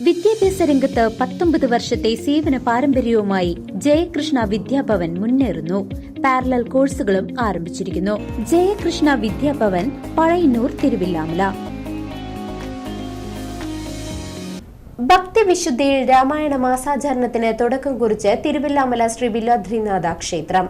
വിദ്യാഭ്യാസ രംഗത്ത് പത്തൊമ്പത് വർഷത്തെ സേവന പാരമ്പര്യവുമായി ജയകൃഷ്ണ വിദ്യാഭവൻ മുന്നേറുന്നു. പാരലൽ കോഴ്സുകളും ആരംഭിച്ചിരിക്കുന്നു. ജയകൃഷ്ണ വിദ്യാഭവൻ പഴയന്നൂർ തിരുവില്ലാമല. ഭക്തിവിശുദ്ധിയിൽ രാമായണ മാസാചരണത്തിന് തുടക്കം കുറിച്ച് തിരുവില്ലാമല ശ്രീ വില്ലാദ്രിനാഥ ക്ഷേത്രം.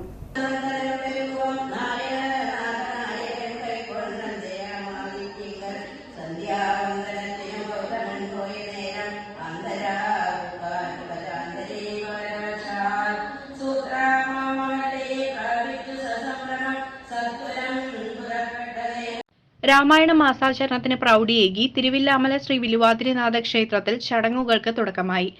രാമായണ മാസാചരണത്തിന് പ്രൗഢിയേകി തിരുവില്ലാമല ശ്രീ വിലുവാതിരിനാഥ ക്ഷേത്രത്തിൽ ചടങ്ങുകൾക്ക് തുടക്കമായി.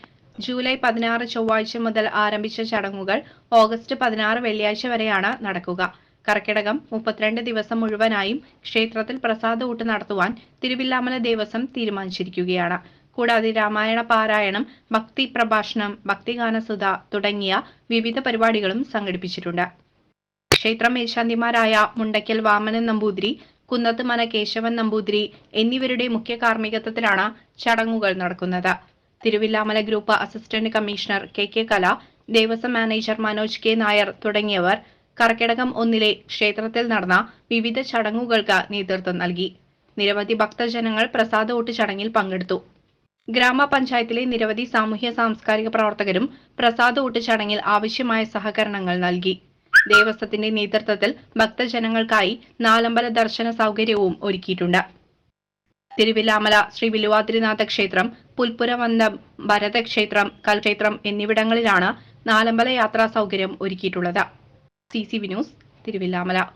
ജൂലൈ പതിനാറ് ചൊവ്വാഴ്ച മുതൽ ആരംഭിച്ച ചടങ്ങുകൾ ഓഗസ്റ്റ് പതിനാറ് വെള്ളിയാഴ്ച വരെയാണ് നടക്കുക. കർക്കിടകം മുപ്പത്തിരണ്ട് ദിവസം മുഴുവനായും ക്ഷേത്രത്തിൽ പ്രസാദ ഊട്ട് നടത്തുവാൻ തിരുവില്ലാമല ദേവസ്വം തീരുമാനിച്ചിരിക്കുകയാണ്. കൂടാതെ രാമായണ പാരായണം ഭക്തി പ്രഭാഷണം ഭക്തിഗാനസുധ തുടങ്ങിയ വിവിധ പരിപാടികളും സംഘടിപ്പിച്ചിട്ടുണ്ട്. ക്ഷേത്ര മേശാന്തിമാരായ മുണ്ടയ്ക്കൽ വാമനൻ നമ്പൂതിരി കുന്നത്ത് മന കേശവൻ നമ്പൂതിരി എന്നിവരുടെ മുഖ്യ കാർമ്മികത്വത്തിലാണ് ചടങ്ങുകൾ നടക്കുന്നത്. Thiruvilwamala group assistant commissioner K K Kala Devaswom manager Manoj K Nair തുടങ്ങിയവർ കർക്കിടകം ഒന്നിലെ ക്ഷേത്രത്തിൽ നടന്ന വിവിധ ചടങ്ങുകൾക്ക് നേതൃത്വം നൽകി. നിരവധി ഭക്തജനങ്ങൾ പ്രസാദ ഊട്ട് ചടങ്ങിൽ പങ്കെടുത്തു. ഗ്രാമപഞ്ചായത്തിലെ നിരവധി സാമൂഹ്യ സാംസ്കാരിക പ്രവർത്തകരും പ്രസാദ ഊട്ട് ചടങ്ങിൽ ആവശ്യമായ സഹകരണങ്ങൾ നൽകി. ദേവസ്വത്തിന്റെ നേതൃത്വത്തിൽ ഭക്തജനങ്ങൾക്കായി നാലമ്പല ദർശന സൗകര്യവും ഒരുക്കിയിട്ടുണ്ട്. തിരുവില്ലാമല ശ്രീ വിലുവാതിരിനാഥ ക്ഷേത്രം പുൽപ്പുരമന്ദം ഭരതക്ഷേത്രം കൽക്ഷേത്രം എന്നിവിടങ്ങളിലാണ് നാലമ്പല യാത്രാ സൗകര്യം ഒരുക്കിയിട്ടുള്ളത്. C C V news Thiruvilwamala.